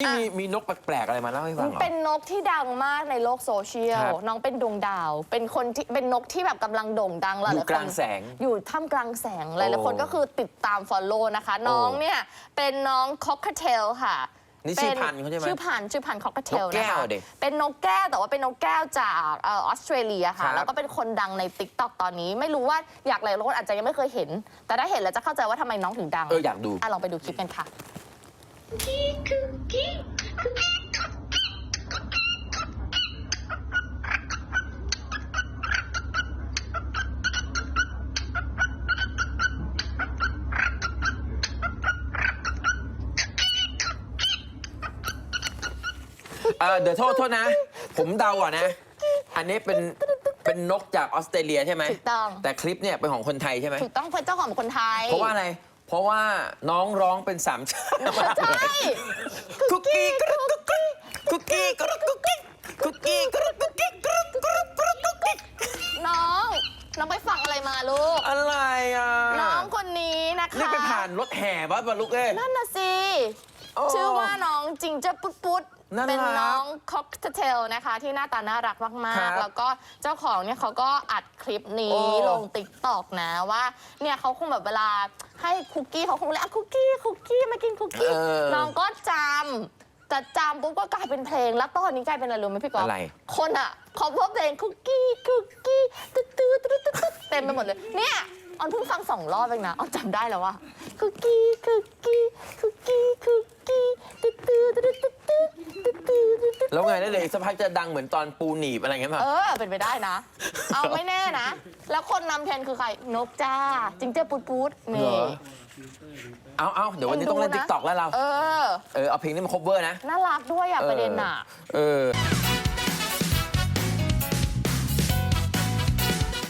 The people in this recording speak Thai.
นี่มีมีนกแปลกๆอะไรมาเล่าให้ฟังเหรอ เป็นนกที่ดังมากในโลกโซเชียล ครับน้องเป็นดวงดาว เป็นคนที่เป็นนกที่แบบกำลังโด่งดังหอยู่ลายๆคนกลางแสงอยู่ท่ามกลางแสงหลายๆคนโอ้ก็คือติดตาม Follow นะคะ น้องเนี่ยเป็นน้องคอกเทลค่ะนี่ชื่อป็พันธุ์เขาใช่ไหมชื่อพันธุ์ชื่อพันธุ์คอกเทลนกแก้นะวคะดิเป็นนกแก้วแต่ว่าเป็นนกแก้วจากเออออสเตรเลียครัค่ะ บ แล้วก็เป็นคนดังใน t ิ k t o k ตอนนี้ ไม่รู้ว่าอยากหลายคนอาจจะยังไม่เคยเห็น แต่ถ้าเห็นแล้วจะเข้าใจว่าทำไมน้องถึงดังเอออยากดู อะลองไปดูคลิปกันค่ะ เออเดี๋ยวโทษโทษนะ ผมเดาอะนะ อันนี้เป็นเป็นนกจากออสเตรเลียใช่ไหมถูกต้อง แต่คลิปเนี่ยเป็นของคนไทยใช่ไหม ถูกต้องเป็นเจ้าของคนไทย เพราะว่าอะไร เพราะว่าน้องร้องเป็นสามชาติมากใช่เลยคุกกี้กรุกกุ๊กกิ๊กคุกกี้กรุกกุ๊กกิ๊กคุกกี้กรุกกุ๊กกิ๊กกรุกกรุกกรุกกุ๊กกิ๊กน้อง น้องไปฟังอะไรมาลูก อะไรอะน้องคนนี้นะคะ นี่ไปผ่านรถแห่บ้าบาลุกเอ้ยนั่นน่ะสิโอ้ ชื่อว่าน้องจิงเจอร์ปุ๊ดปุ๊ดน่ารักเป็นน้องคอกเทลนะคะ ที่หน้าตาน่ารักมาครัก บๆ แล้วก็เจ้าของเนี่ยเขาก็อัดคลิปนี้โอ้ลงติ๊กตอกนะว่า เนี่ยเขาคงแบบเวลาให้คุกกี้เขาคงเลยอะคุกกี้คุกกี้มากินคุกกี้เออน้องก็จำแต่จำปุ๊บก็กลายเป็นเพลง แล้วตอนนี้กลายเป็นอะไรรู้ไหมพี่ก๊อฟอะไร คนอะขอพบเพลงคุกกี้คุกกี้ตึ๊ดตึ๊ดตึ๊ดตึ๊ดตึ๊ดเต็มไปหมดเลยเนี่ยออนเพิ่งฟังสองรอบเองนะออนจำได้แล้วว่าคุกกี้คุกกี้คุกกี้คุกกี้ แล้วไงได้เลยสักพักจะดังเหมือนตอนปูหนีบอะไรเงี้ยป่ะ เออ เป็นไปได้นะ เอาไม่แน่นะ แล้วคนนำเทรนด์คือใคร นกจ้า จิงเจ้าปูดปูดเหรนี่อเอาเอาเดี๋ยววันนี้ต้องเล่นเอ็ติ๊ดูะกต็อกแล้วเรา เออ เออ เอาเพลงนี้มา cover นะ น่ารักด้วยอะประเด็นอะเออ